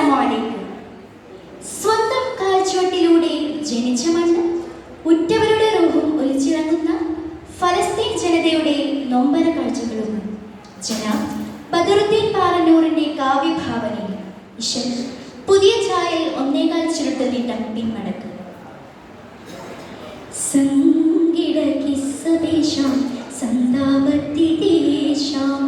അസ്സലാമലൈക്കും സ്വന്തം കാൽച്ചുവട്ടിലൂടെ ജനിച്ച മണ്ണ് ഉറ്റവരുടെ റൂഹും ഒലിച്ചിറങ്ങുന്ന ഫലസ്തീൻ ജനതയുടെ നൊമ്പര കാഴ്ചകളും. ജന ബദറുദ്ദീൻ പാറന്നൂറിന്റെ കാവ്യഭാവനയിൽ ഇഷൻ പുതിയ ചായൽ ഒന്നേകാൽ ചുരുട്ട് നീട്ടം പിന്മടക്ക് സംഗീത കിസ്സ പേശാം സന്താപത്തി ദേശാം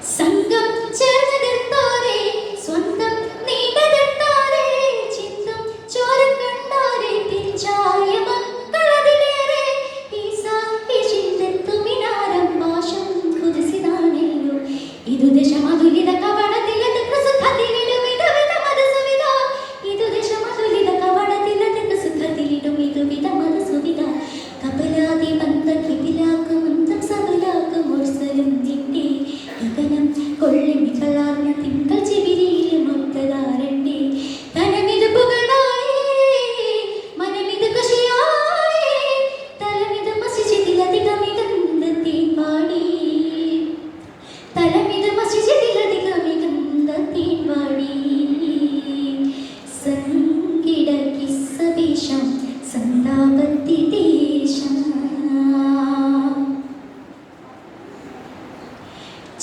Sa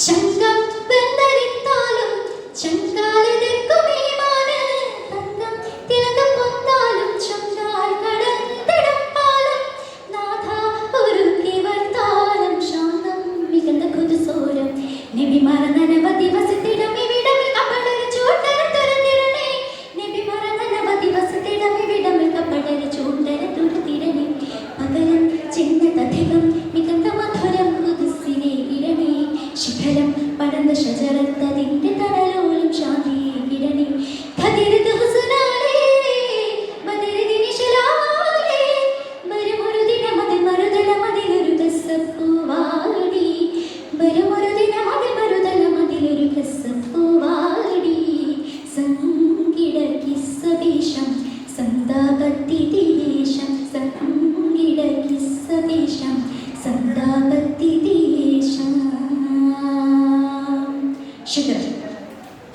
ശങ്കം ബന്ധരിത്താലും ശങ്കാലെതിർക്കും ഏമാണ് തങ്കം തിളക്കം പൊന്നാലും ശങ്കാൽ കടന്നിടം പാലം നാഥ ഒരുക്കി ശാന്തം മികന്ന കുതുസോരം. നബി മറന്നനവ ദിവസത്തിടമേ കടന്ന ശജരത്തതിന്റെ തടലോലും ശാന്തി കിരണി. ഭഗീരഥ ഹുസനാലേ മദരദിനി ശലാലേ മരുമൊരു ദിനമതിൽ മരുതല മതിലൊരു കസപ്പൂവാടി. മരുമൊരു ദിനമതിൽ മരുതല മതിലൊരു കസപ്പൂവാടി. സംഗിട കിസ്സവേഷം സന്താപത്തി ദിവേഷം സംഗിട കിസ്സവേഷം.